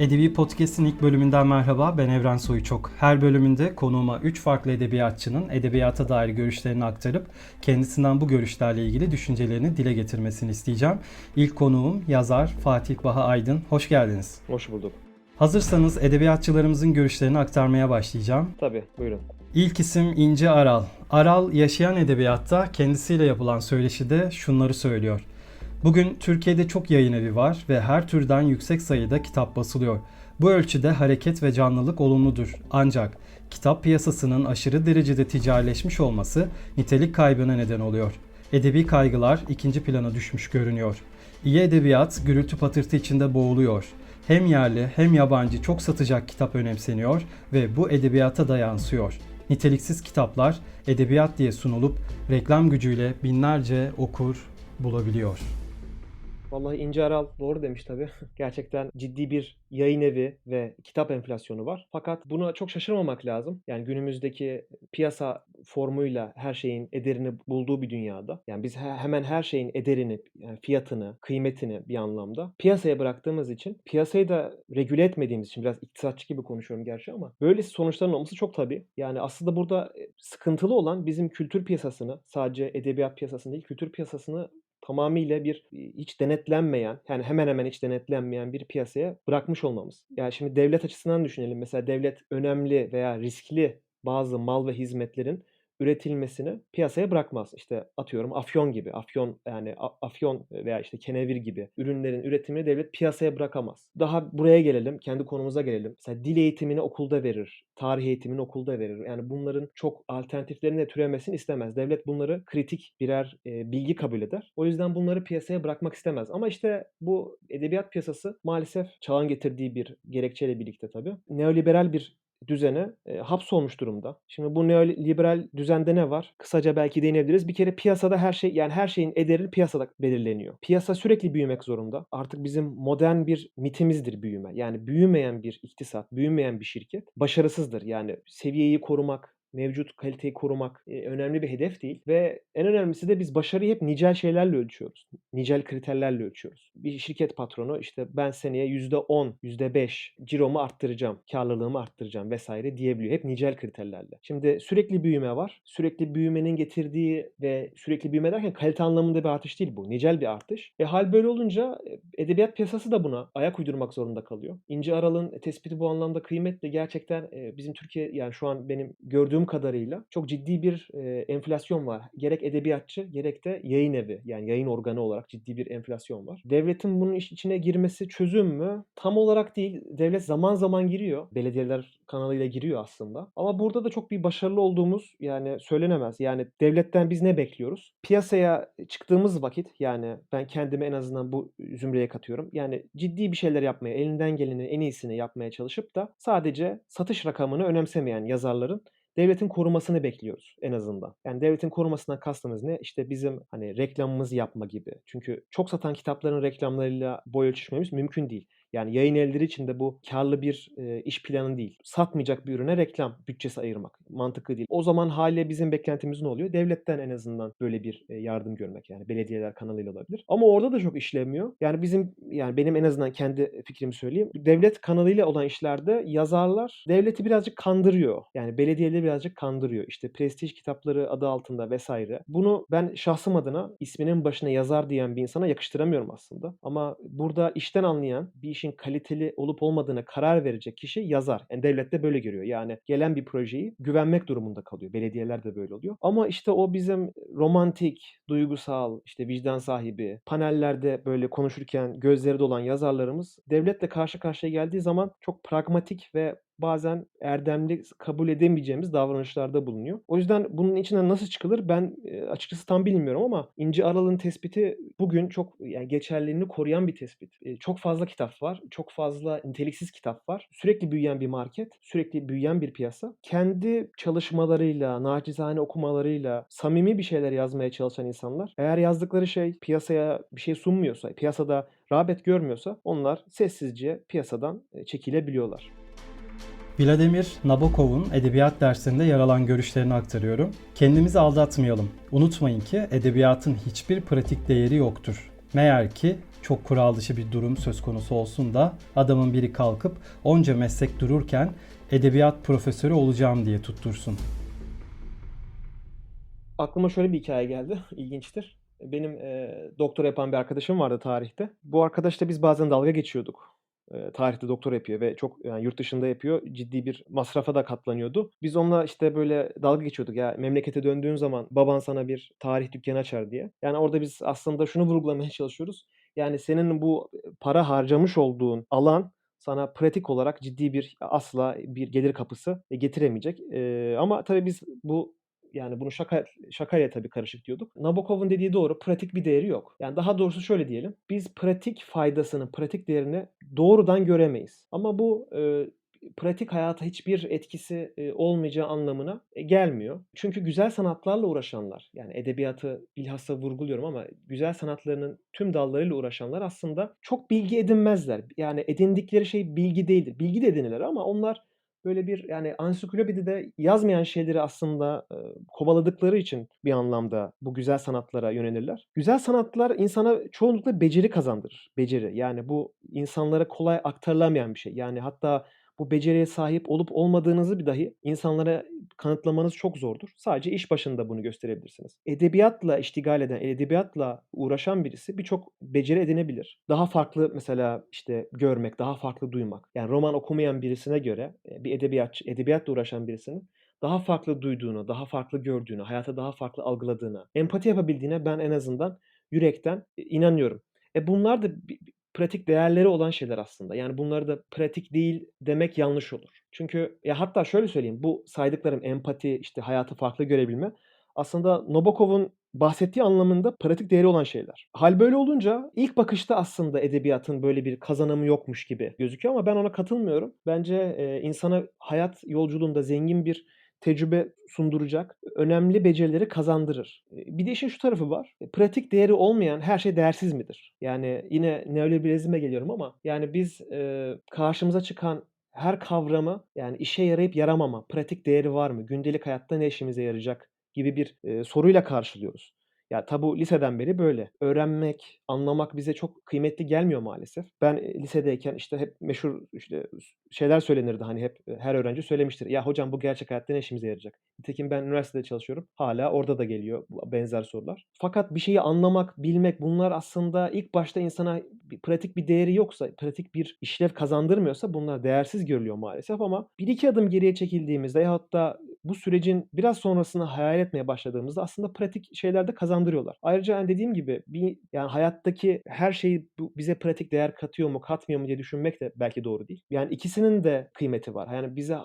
Edebi Podcast'in ilk bölümünden merhaba. Ben Evren Soyuçok. Her bölümünde konuğuma 3 farklı edebiyatçının edebiyata dair görüşlerini aktarıp kendisinden bu görüşlerle ilgili düşüncelerini dile getirmesini isteyeceğim. İlk konuğum yazar Fatih Baha Aydın. Hoş geldiniz. Hoş bulduk. Hazırsanız edebiyatçılarımızın görüşlerini aktarmaya başlayacağım. Tabii buyurun. İlk isim İnce Aral. Aral yaşayan edebiyatta kendisiyle yapılan söyleşide şunları söylüyor. Bugün Türkiye'de çok yayın evi var ve her türden yüksek sayıda kitap basılıyor. Bu ölçüde hareket ve canlılık olumludur. Ancak kitap piyasasının aşırı derecede ticarileşmiş olması nitelik kaybına neden oluyor. Edebi kaygılar ikinci plana düşmüş görünüyor. İyi edebiyat gürültü patırtı içinde boğuluyor. Hem yerli hem yabancı çok satacak kitap önemseniyor ve bu edebiyata da yansıyor. Niteliksiz kitaplar edebiyat diye sunulup reklam gücüyle binlerce okur bulabiliyor. Vallahi İnce Aral doğru demiş tabii. Gerçekten ciddi bir yayın evi ve kitap enflasyonu var. Fakat buna çok şaşırmamak lazım. Yani günümüzdeki piyasa formuyla her şeyin ederini bulduğu bir dünyada. Yani biz he- hemen her şeyin ederini, yani fiyatını, kıymetini bir anlamda piyasaya bıraktığımız için, piyasayı da regüle etmediğimiz için biraz iktisatçı gibi konuşuyorum gerçi ama böyle sonuçların olması çok tabii. Yani aslında burada e, sıkıntılı olan bizim kültür piyasasını, sadece edebiyat piyasasını değil, kültür piyasasını tamamıyla bir hiç denetlenmeyen yani hemen hemen hiç denetlenmeyen bir piyasaya bırakmış olmamız. Yani şimdi devlet açısından düşünelim. Mesela devlet önemli veya riskli bazı mal ve hizmetlerin üretilmesini piyasaya bırakmaz. İşte atıyorum afyon gibi, afyon yani afyon veya işte kenevir gibi ürünlerin üretimini devlet piyasaya bırakamaz. Daha buraya gelelim, kendi konumuza gelelim. Mesela dil eğitimini okulda verir, tarih eğitimini okulda verir. Yani bunların çok alternatiflerine türemesini istemez. Devlet bunları kritik birer e, bilgi kabul eder. O yüzden bunları piyasaya bırakmak istemez. Ama işte bu edebiyat piyasası maalesef çağın getirdiği bir gerekçeyle birlikte tabii neoliberal bir düzene e, hapsolmuş durumda. Şimdi bu neoliberal düzende ne var? Kısaca belki değinebiliriz. Bir kere piyasada her şey yani her şeyin ederi piyasada belirleniyor. Piyasa sürekli büyümek zorunda. Artık bizim modern bir mitimizdir büyüme. Yani büyümeyen bir iktisat, büyümeyen bir şirket başarısızdır. Yani seviyeyi korumak, mevcut kaliteyi korumak e, önemli bir hedef değil ve en önemlisi de biz başarıyı hep nicel şeylerle ölçüyoruz. Nicel kriterlerle ölçüyoruz. Bir şirket patronu işte ben seneye %10, %5 ciromu arttıracağım, karlılığımı arttıracağım vesaire diyebiliyor. Hep nicel kriterlerle. Şimdi sürekli büyüme var. Sürekli büyümenin getirdiği ve sürekli büyüme derken kalite anlamında bir artış değil bu. Nicel bir artış. E hal böyle olunca e, edebiyat piyasası da buna ayak uydurmak zorunda kalıyor. İnce Aral'ın tespiti bu anlamda kıymetli. Gerçekten e, bizim Türkiye yani şu an benim gördüğüm kadarıyla çok ciddi bir e, enflasyon var. Gerek edebiyatçı gerek de yayın evi yani yayın organı olarak ciddi bir enflasyon var. Devletin bunun iş içine girmesi çözüm mü? Tam olarak değil. Devlet zaman zaman giriyor. Belediyeler kanalıyla giriyor aslında. Ama burada da çok bir başarılı olduğumuz yani söylenemez. Yani devletten biz ne bekliyoruz? Piyasaya çıktığımız vakit yani ben kendimi en azından bu zümreye katıyorum. Yani ciddi bir şeyler yapmaya, elinden gelenin en iyisini yapmaya çalışıp da sadece satış rakamını önemsemeyen yazarların devletin korumasını bekliyoruz en azından. Yani devletin korumasından kastımız ne? İşte bizim hani reklamımızı yapma gibi. Çünkü çok satan kitapların reklamlarıyla boy ölçüşmemiz mümkün değil. Yani yayın evleri için de bu karlı bir e, iş planı değil. Satmayacak bir ürüne reklam bütçesi ayırmak mantıklı değil. O zaman haliyle bizim beklentimiz ne oluyor? Devletten en azından böyle bir e, yardım görmek yani belediyeler kanalıyla olabilir. Ama orada da çok işlemiyor. Yani bizim yani benim en azından kendi fikrimi söyleyeyim. Devlet kanalıyla olan işlerde yazarlar devleti birazcık kandırıyor. Yani belediyeleri birazcık kandırıyor. İşte prestij kitapları adı altında vesaire. Bunu ben şahsım adına isminin başına yazar diyen bir insana yakıştıramıyorum aslında. Ama burada işten anlayan bir işin kaliteli olup olmadığına karar verecek kişi yazar. Yani devlet de böyle görüyor. Yani gelen bir projeyi güvenmek durumunda kalıyor. Belediyeler de böyle oluyor. Ama işte o bizim romantik, duygusal, işte vicdan sahibi, panellerde böyle konuşurken gözleri dolan yazarlarımız devletle karşı karşıya geldiği zaman çok pragmatik ve bazen erdemli kabul edemeyeceğimiz davranışlarda bulunuyor. O yüzden bunun içinden nasıl çıkılır ben e, açıkçası tam bilmiyorum ama İnci Aral'ın tespiti bugün çok yani geçerliliğini koruyan bir tespit. E, çok fazla kitap var, çok fazla niteliksiz kitap var. Sürekli büyüyen bir market, sürekli büyüyen bir piyasa. Kendi çalışmalarıyla, nacizane okumalarıyla samimi bir şeyler yazmaya çalışan insanlar eğer yazdıkları şey piyasaya bir şey sunmuyorsa, piyasada rağbet görmüyorsa onlar sessizce piyasadan e, çekilebiliyorlar. Vladimir Nabokov'un edebiyat dersinde yer alan görüşlerini aktarıyorum. Kendimizi aldatmayalım. Unutmayın ki edebiyatın hiçbir pratik değeri yoktur. Meğer ki Çok kural dışı bir durum söz konusu olsun da adamın biri kalkıp onca meslek dururken edebiyat profesörü olacağım diye tuttursun. Aklıma şöyle bir hikaye geldi. İlginçtir. Benim e, doktora yapan bir arkadaşım vardı tarihte. Bu arkadaşla biz bazen dalga geçiyorduk. E, tarihte doktora yapıyor ve çok yani yurt dışında yapıyor. Ciddi bir masrafa da katlanıyordu. Biz onunla işte böyle dalga geçiyorduk ya memlekete döndüğün zaman baban sana bir tarih dükkanı açar diye. Yani orada biz aslında şunu vurgulamaya çalışıyoruz. Yani senin bu para harcamış olduğun alan sana pratik olarak ciddi bir asla bir gelir kapısı getiremeyecek. E, ama tabii biz bu yani bunu şaka şakayla tabii karışık diyorduk. Nabokov'un dediği doğru. Pratik bir değeri yok. Yani daha doğrusu şöyle diyelim. Biz pratik faydasını, pratik değerini doğrudan göremeyiz. Ama bu e, pratik hayata hiçbir etkisi e, olmayacağı anlamına e, gelmiyor. Çünkü güzel sanatlarla uğraşanlar, yani edebiyatı bilhassa vurguluyorum ama güzel sanatlarının tüm dallarıyla uğraşanlar aslında çok bilgi edinmezler. Yani edindikleri şey bilgi değildir. Bilgi de edinirler ama onlar böyle bir yani ansiklopedide yazmayan şeyleri aslında e, kovaladıkları için bir anlamda bu güzel sanatlara yönelirler. Güzel sanatlar insana çoğunlukla beceri kazandırır. Beceri. Yani bu insanlara kolay aktarılamayan bir şey. Yani hatta bu beceriye sahip olup olmadığınızı bir dahi insanlara kanıtlamanız çok zordur. Sadece iş başında bunu gösterebilirsiniz. Edebiyatla iştigal eden, edebiyatla uğraşan birisi birçok beceri edinebilir. Daha farklı mesela işte görmek, daha farklı duymak. Yani roman okumayan birisine göre e, bir edebiyatçı, edebiyatla uğraşan birisinin daha farklı duyduğunu, daha farklı gördüğünü, hayata daha farklı algıladığını, empati yapabildiğine ben en azından yürekten e, inanıyorum. E bunlar da pratik değerleri olan şeyler aslında. Yani bunları da pratik değil demek yanlış olur. Çünkü ya hatta şöyle söyleyeyim. Bu saydıklarım empati, işte hayatı farklı görebilme aslında Nabokov'un bahsettiği anlamında pratik değeri olan şeyler. Hal böyle olunca ilk bakışta aslında edebiyatın böyle bir kazanımı yokmuş gibi gözüküyor ama ben ona katılmıyorum. Bence e, insana hayat yolculuğunda zengin bir tecrübe sunduracak önemli becerileri kazandırır. Bir de işin şu tarafı var. E, Pratik değeri olmayan her şey değersiz midir? Yani yine neoliberalizme geliyorum ama yani biz e, karşımıza çıkan her kavramı yani işe yarayıp yaramama, pratik değeri var mı? Gündelik hayatta ne işimize yarayacak gibi bir e, soruyla karşılıyoruz. Ya tabu liseden beri böyle. Öğrenmek, anlamak bize çok kıymetli gelmiyor maalesef. Ben lisedeyken işte hep meşhur işte şeyler söylenirdi hani hep her öğrenci söylemiştir. Ya hocam bu gerçek hayatta ne işimize yarayacak? Nitekim ben üniversitede çalışıyorum. Hala orada da geliyor benzer sorular. Fakat bir şeyi anlamak, bilmek bunlar aslında ilk başta insana bir pratik bir değeri yoksa, pratik bir işlev kazandırmıyorsa bunlar değersiz görülüyor maalesef ama bir iki adım geriye çekildiğimizde yahut da bu sürecin biraz sonrasını hayal etmeye başladığımızda aslında pratik şeyler de kazandırıyorlar. Ayrıca yani dediğim gibi bir yani hayattaki her şey bu- bize pratik değer katıyor mu, katmıyor mu diye düşünmek de belki doğru değil. Yani ikisinin de kıymeti var. Yani bize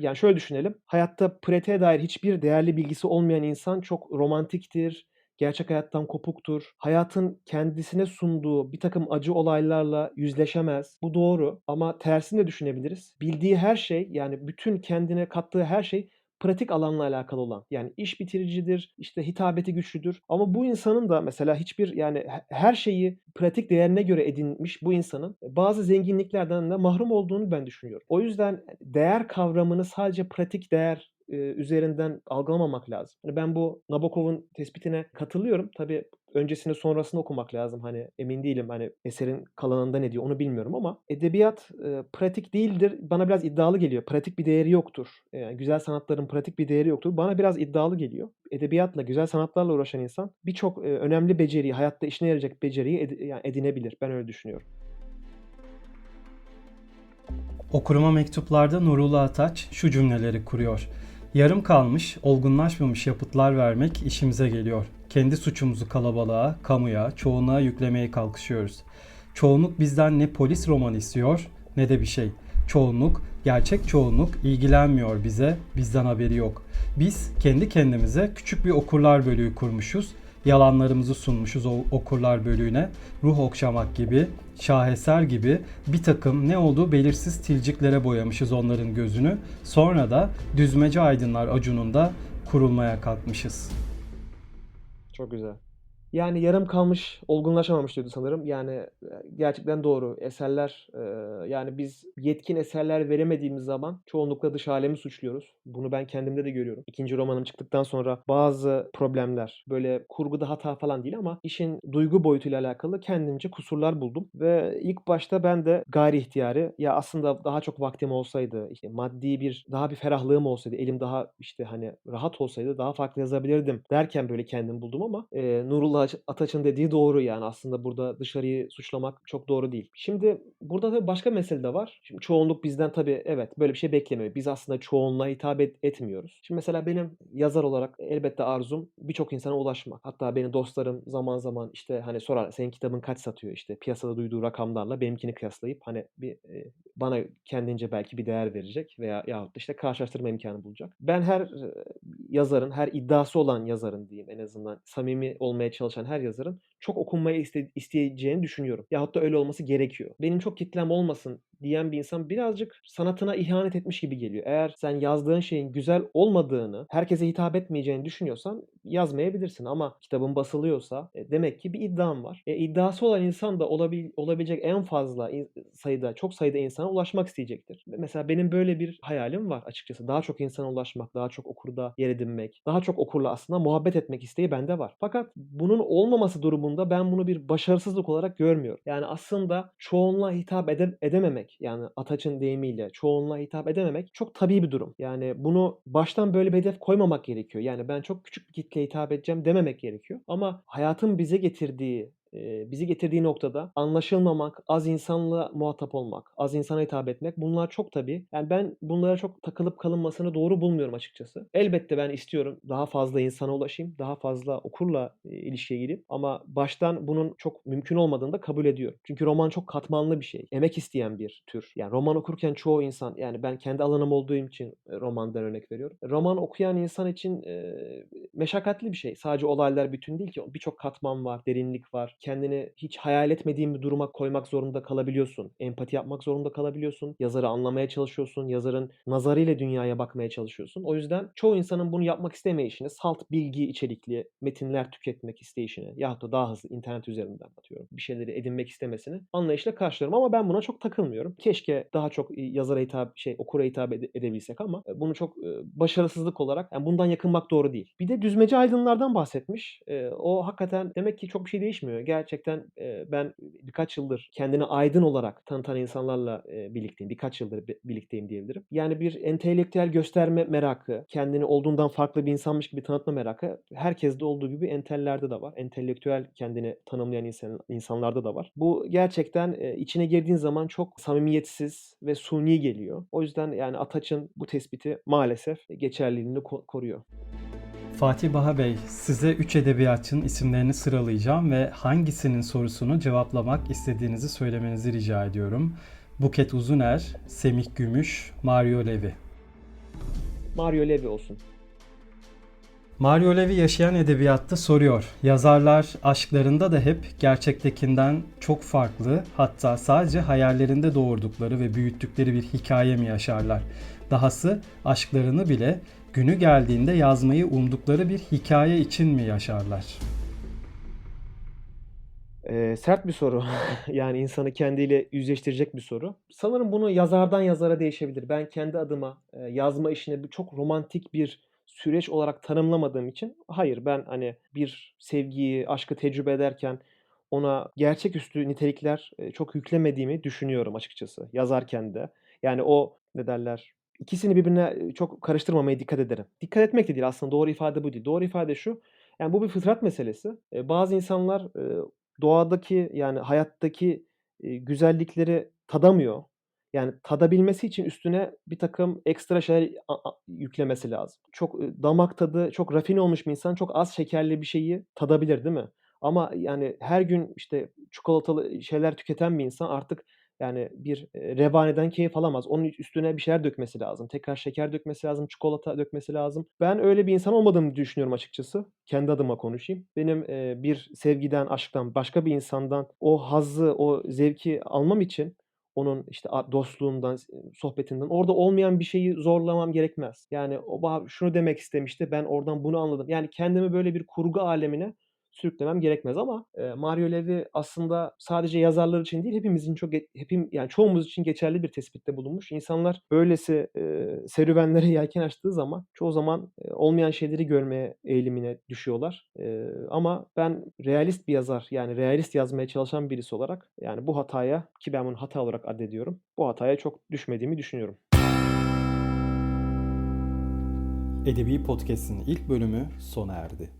yani şöyle düşünelim. Hayatta pratiğe dair hiçbir değerli bilgisi olmayan insan çok romantiktir, gerçek hayattan kopuktur. Hayatın kendisine sunduğu bir takım acı olaylarla yüzleşemez. Bu doğru ama tersini de düşünebiliriz. Bildiği her şey yani bütün kendine kattığı her şey pratik alanla alakalı olan. Yani iş bitiricidir, işte hitabeti güçlüdür. Ama bu insanın da mesela hiçbir yani he- her şeyi pratik değerine göre edinmiş bu insanın bazı zenginliklerden de mahrum olduğunu ben düşünüyorum. O yüzden değer kavramını sadece pratik değer e, üzerinden algılamamak lazım. Hani ben bu Nabokov'un tespitine katılıyorum. Tabii öncesini sonrasını okumak lazım. Hani emin değilim hani eserin kalanında ne diyor onu bilmiyorum ama edebiyat e, pratik değildir. Bana biraz iddialı geliyor. Pratik bir değeri yoktur. Yani güzel sanatların pratik bir değeri yoktur. Bana biraz iddialı geliyor. Edebiyatla, güzel sanatlarla uğraşan insan birçok e, önemli beceriyi, hayatta işine yarayacak beceriyi ed- yani edinebilir. Ben öyle düşünüyorum. Okuruma mektuplarda Nurullah Ataç şu cümleleri kuruyor. Yarım kalmış, olgunlaşmamış yapıtlar vermek işimize geliyor. Kendi suçumuzu kalabalığa, kamuya, çoğunluğa yüklemeye kalkışıyoruz. Çoğunluk bizden ne polis romanı istiyor ne de bir şey. Çoğunluk, gerçek çoğunluk ilgilenmiyor bize, bizden haberi yok. Biz kendi kendimize küçük bir okurlar bölüğü kurmuşuz yalanlarımızı sunmuşuz o okurlar bölüğüne. Ruh okşamak gibi, şaheser gibi bir takım ne olduğu belirsiz tilciklere boyamışız onların gözünü. Sonra da düzmece aydınlar acununda kurulmaya kalkmışız. Çok güzel. Yani yarım kalmış, olgunlaşamamış diyordu sanırım. Yani, eee, gerçekten doğru. Eserler, eee, yani biz yetkin eserler veremediğimiz zaman çoğunlukla dış alemi suçluyoruz. Bunu ben kendimde de görüyorum. 2'nci romanım çıktıktan sonra bazı problemler, böyle kurguda hata falan değil ama işin duygu boyutuyla alakalı kendimce kusurlar buldum ve ilk başta ben de gayri ihtiyari, ya aslında daha çok vaktim olsaydı, işte maddi bir daha bir ferahlığım olsaydı, elim daha işte hani rahat olsaydı daha farklı yazabilirdim derken böyle kendimi buldum ama, eee, Nurullah Aç Ataç'ın dediği doğru yani aslında burada dışarıyı suçlamak çok doğru değil. Şimdi burada tabii başka mesele de var. Şimdi çoğunluk bizden tabii evet, böyle bir şey beklemiyor. Biz aslında çoğunluğa hitap et etmiyoruz. Şimdi mesela benim yazar olarak elbette arzum birçok insana ulaşmak. Hatta benim dostlarım zaman zaman işte hani sorar, "Senin kitabın kaç satıyor?" işte piyasada duyduğu rakamlarla benimkini kıyaslayıp hani bir, eee, bana kendince belki bir değer verecek veya yahut işte karşılaştırma imkânı bulacak. Ben her, eee, yazarın, her iddiası olan yazarın diyeyim en azından, samimi olmaya çalışan her yazarın çok okunmayı iste isteyeceğini düşünüyorum. Yahut da öyle olması gerekiyor. "Benim çok kitlem olmasın." diyen bir insan birazcık sanatına ihanet etmiş gibi geliyor. Eğer sen yazdığın şeyin güzel olmadığını, herkese hitap etmeyeceğini düşünüyorsan yazmayabilirsin ama kitabın basılıyorsa, e, demek ki bir iddian var. E, iddiası olan insan da olabil olabilecek en fazla in sayıda, çok sayıda insana ulaşmak isteyecektir. Mesela benim böyle bir hayalim var açıkçası. Daha çok insana ulaşmak, daha çok okurda yer edinmek, daha çok okurla aslında muhabbet etmek isteği bende var. Fakat bunun olmaması durumunda ben bunu bir başarısızlık olarak görmüyorum. Yani aslında çoğunluğa hitap ede edememek, yani Ataç'ın deyimiyle çoğunluğa hitap edememek çok tabii bir durum. Yani bunu baştan böyle bir hedef koymamak gerekiyor. Yani ben çok küçük bir kitleye hitap edeceğim dememek gerekiyor ama hayatın bize getirdiği bizi getirdiği noktada anlaşılmamak, az insanla muhatap olmak, az insana hitap etmek bunlar çok tabii. Yani ben bunlara çok takılıp kalınmasını doğru bulmuyorum açıkçası. Elbette ben istiyorum daha fazla insana ulaşayım, daha fazla okurla, ilişkiye gireyim ama baştan bunun çok mümkün olmadığını da kabul ediyorum. Çünkü roman çok katmanlı bir şey. Emek isteyen bir tür. Yani roman okurken çoğu insan, yani ben kendi alanım olduğum için, romandan örnek veriyorum. Roman okuyan insan için, eee, meşakkatli bir şey. Sadece olaylar bütün değil ki. Birçok katman var, derinlik var. Kendini hiç hayal etmediğin bir duruma koymak zorunda kalabiliyorsun. Empati yapmak zorunda kalabiliyorsun. Yazarı anlamaya çalışıyorsun. Yazarın nazarıyla dünyaya bakmaya çalışıyorsun. O yüzden çoğu insanın bunu yapmak istemeyişini, salt bilgi içerikli metinler tüketmek isteyişini yahut da daha hızlı internet üzerinden atıyorum bir şeyleri edinmek istemesini anlayışla karşılıyorum ama ben buna çok takılmıyorum. Keşke daha çok, iii, yazara hitap şey, okura hitap ede edebilsek ama, eee, bunu çok, eee, başarısızlık olarak, yani bundan yakınmak doğru değil. Bir de düzmece aydınlardan bahsetmiş. O hakikaten demek ki çok bir şey değişmiyor. Gerçekten, ben birkaç yıldır kendini aydın olarak tanıtan insanlarla, birlikteyim. Birkaç yıldır bi birlikteyim diyebilirim. Yani bir entelektüel gösterme merakı, kendini olduğundan farklı bir insanmış gibi tanıtma merakı herkeste olduğu gibi entellerde de var. Entelektüel kendini tanımlayan insan insanlarda da var. Bu gerçekten, içine girdiğin zaman çok samimiyetsiz ve suni geliyor. O yüzden yani Ataç'ın bu tespiti maalesef geçerliliğini ko koruyor. Fatih Baha Bey, size 3 edebiyatçının isimlerini sıralayacağım ve hangisinin sorusunu cevaplamak istediğinizi söylemenizi rica ediyorum. Buket Uzuner, Semih Gümüş, Mario Levi. Mario Levi olsun. Mario Levi yaşayan edebiyatta soruyor. Yazarlar aşklarında da hep gerçektekinden çok farklı, hatta sadece hayallerinde doğurdukları ve büyüttükleri bir hikaye mi yaşarlar? Dahası aşklarını bile günü geldiğinde yazmayı umdukları bir hikaye için mi yaşarlar? Eee, sert bir soru. Yani insanı kendiyle yüzleştirecek bir soru. Sanırım bunu yazardan yazara değişebilir. Ben kendi adıma, eee, yazma işini bir çok romantik bir süreç olarak tanımlamadığım için hayır, ben, hani, bir sevgiyi, aşkı tecrübe ederken ona gerçeküstü nitelikler, eee, çok yüklemediğimi düşünüyorum açıkçası yazarken de. Yani o, ne derler, ikisini birbirine, eee, çok karıştırmamaya dikkat ederim. Dikkat etmek de değil aslında doğru ifade bu değil. Doğru ifade şu, yani bu bir fıtrat meselesi. Eee, bazı insanlar, doğadaki, yani hayattaki, güzellikleri tadamıyor. Yani tadabilmesi için üstüne birtakım ekstra şeyler yüklemesi lazım. Çok, damak tadı çok rafine olmuş bir insan çok az şekerli bir şeyi tadabilir, değil mi? Ama yani her gün, işte, çikolatalı şeyler tüketen bir insan artık, yani bir, eee, revaneden keyif alamaz. Onun üstüne bir şeyler dökmesi lazım. Tekrar şeker dökmesi lazım, çikolata dökmesi lazım. Ben öyle bir insan olmadığımı düşünüyorum açıkçası. Kendi adıma konuşayım. Benim, bir sevgiden, aşktan, başka bir insandan o hazzı, o zevki almam için onun, işte, dostluğundan, sohbetinden orada olmayan bir şeyi zorlamam gerekmez. Yani o şunu demek istemişti, ben oradan bunu anladım. Yani kendimi böyle bir kurgu âlemine sürüklemem gerekmez ama e, Mario Levi aslında sadece yazarlar için değil hepimizin çok hepim yani çoğumuz için geçerli bir tespitte bulunmuş. İnsanlar böylesi e, serüvenlere yelken açtığı zaman çoğu zaman e, olmayan şeyleri görmeye eğilimine düşüyorlar. E, ama ben realist bir yazar yani realist yazmaya çalışan birisi olarak yani bu hataya ki ben bunu hata olarak addediyorum. Bu hataya çok düşmediğimi düşünüyorum. Edebi Podcast'in ilk bölümü sona erdi.